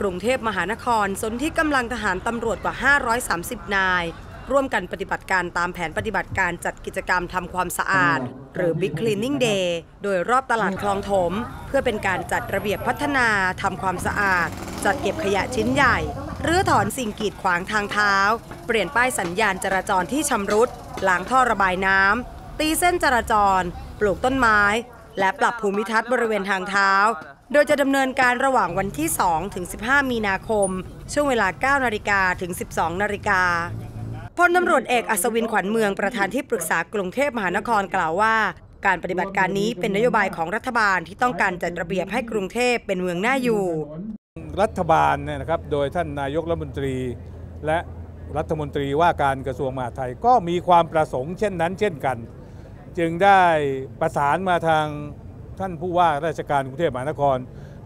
กรุงเทพมหานครสนที่กำลังทหารตำรวจกว่า 530 นาย ร่วมกันปฏิบัติการตามแผนปฏิบัติการจัดกิจกรรมทำความสะอาด หรือ Big Cleaning Day โดยรอบตลาดคลองถม เพื่อเป็นการจัดระเบียบพัฒนาทำความสะอาด จัดเก็บขยะชิ้นใหญ่รื้อถอนสิ่งกีดขวางทางเท้า เปลี่ยนป้ายสัญญาณจราจรที่ชำรุดล้างท่อระบายน้ำตีเส้นจราจร ปลูกต้นไม้ และปรับภูมิทัศน์บริเวณทางเท้า โดยจะดำเนินการระหว่างวันที่ 2 ถึง 15 มีนาคม ช่วงเวลา 9 นาฬิกาถึง 12 นาฬิกาพลตำรวจเอกอัศวินขวัญเมืองประธานที่ปรึกษากรุงเทพมหานครกล่าวว่า การปฏิบัติการนี้เป็นนโยบายของรัฐบาลที่ต้องการจัดระเบียบให้กรุงเทพเป็นเมืองน่าอยู่ รัฐบาลเนี่ยนะครับโดยท่านนายกรัฐมนตรี และรัฐมนตรีว่าการกระทรวงมหาดไทยก็มีความประสงค์เช่นนั้น เช่นกัน จึงได้ประสานมาทาง ท่านผู้ว่าราชการกรุงเทพมหานคร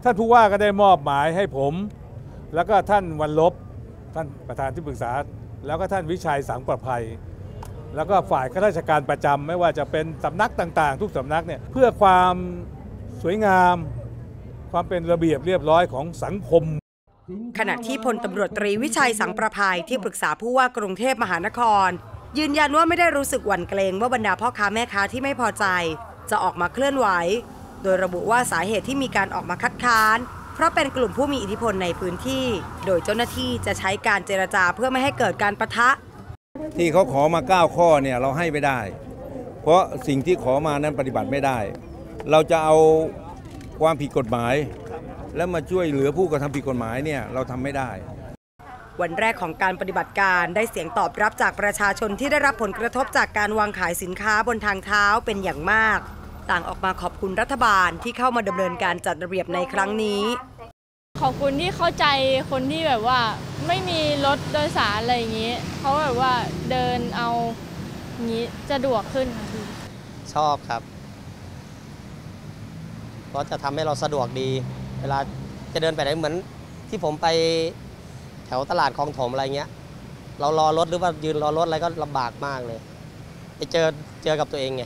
ท่านผู้ว่าก็ได้มอบหมายให้ผม แล้วก็ท่านวันลบท่านประธานที่ปรึกษา แล้วก็ท่านวิชัยสังประภัย แล้วก็ฝ่ายข้าราชการประจำไม่ว่าจะเป็นสำนักต่างๆ ทุกสำนักเนี่ยเพื่อความสวยงาม ความเป็นระเบียบเรียบร้อยของสังคมขณะที่พลตำรวจตรีวิชัยสังประภัยที่ปรึกษาผู้ว่ากรุงเทพมหานคร ยืนยันว่าไม่ได้รู้สึกหวั่นเกรงว่าบรรดาพ่อค้าแม่ค้าที่ไม่พอใจ จะออกมาเคลื่อนไหว โดยระบุว่าสาเหตุที่มีการออกมาคัดค้าน เพราะเป็นกลุ่มผู้มีอิทธิพลในพื้นที่ โดยเจ้าหน้าที่จะใช้การเจรจาเพื่อไม่ให้เกิดการปะทะ ที่เขาขอมา 9 ข้อเนี่ยเราให้ไม่ได้ เพราะสิ่งที่ขอมานั้นปฏิบัติไม่ได้ เราจะเอาความผิดกฎหมาย แล้วมาช่วยเหลือผู้กระทำผิดกฎหมายเนี่ยเราทำไม่ได้วันแรกของการปฏิบัติการได้เสียงตอบรับจากประชาชนที่ได้รับผลกระทบจากการวางขายสินค้าบนทางเท้าเป็นอย่างมาก ต่างออกมาขอบคุณรัฐบาลที่เข้ามาดำเนินการจัดระเบียบในครั้งนี้ ขอบคุณที่เข้าใจคนที่แบบว่า ไม่มีรถโดยสารอะไรอย่างนี้เขาแบบว่าเดินเอาอย่างนี้สะดวกขึ้นค่ะพี่ชอบครับเพราะจะทำให้เราสะดวกดี เวลาจะเดินไปไหนเหมือน ที่ผมไปแถวตลาดคลองถมอะไรเงี้ย เรารอรถหรือว่ายืนรอรถอะไรก็ลำบากมากเลย ไปเจอเจอกับตัวเองไง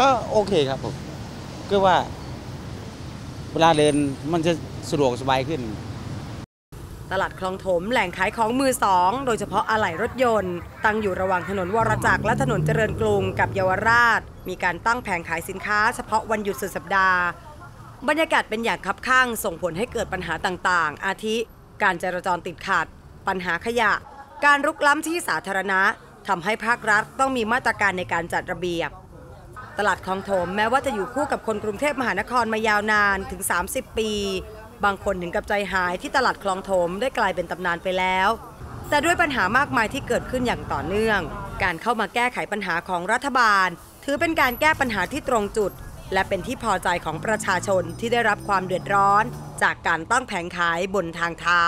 ก็โอเคครับผมก็ว่า เวลาเดินมันจะสะดวกสบายขึ้น ตลาดคลองถมแหล่งขายของมือสอง โดยเฉพาะอะไหล่รถยนต์ ตั้งอยู่ระหว่างถนนวรจักรและถนนเจริญกรุงกับเยาวราช มีการตั้งแผงขายสินค้าเฉพาะวันหยุดสุดสัปดาห์ บรรยากาศเป็นอย่างคับข้างส่งผลให้เกิดปัญหาต่างๆ อาทิ การจราจรติดขัด ปัญหาขยะ การรุกล้ำที่สาธารณะทำให้ภาครัฐต้องมีมาตรการในการจัดระเบียบ ตลาดคลองถมแม้ว่าจะอยู่คู่กับคนกรุงเทพมหานครมายาวนานถึง 30 ปี บางคนถึงกับใจหายที่ตลาดคลองถมได้กลายเป็นตำนานไปแล้ว แต่ด้วยปัญหามากมายที่เกิดขึ้นอย่างต่อเนื่อง การเข้ามาแก้ไขปัญหาของรัฐบาล ถือเป็นการแก้ปัญหาที่ตรงจุด และเป็นที่พอใจของประชาชนที่ได้รับความเดือดร้อน จากการตั้งแผงขายบนทางเท้า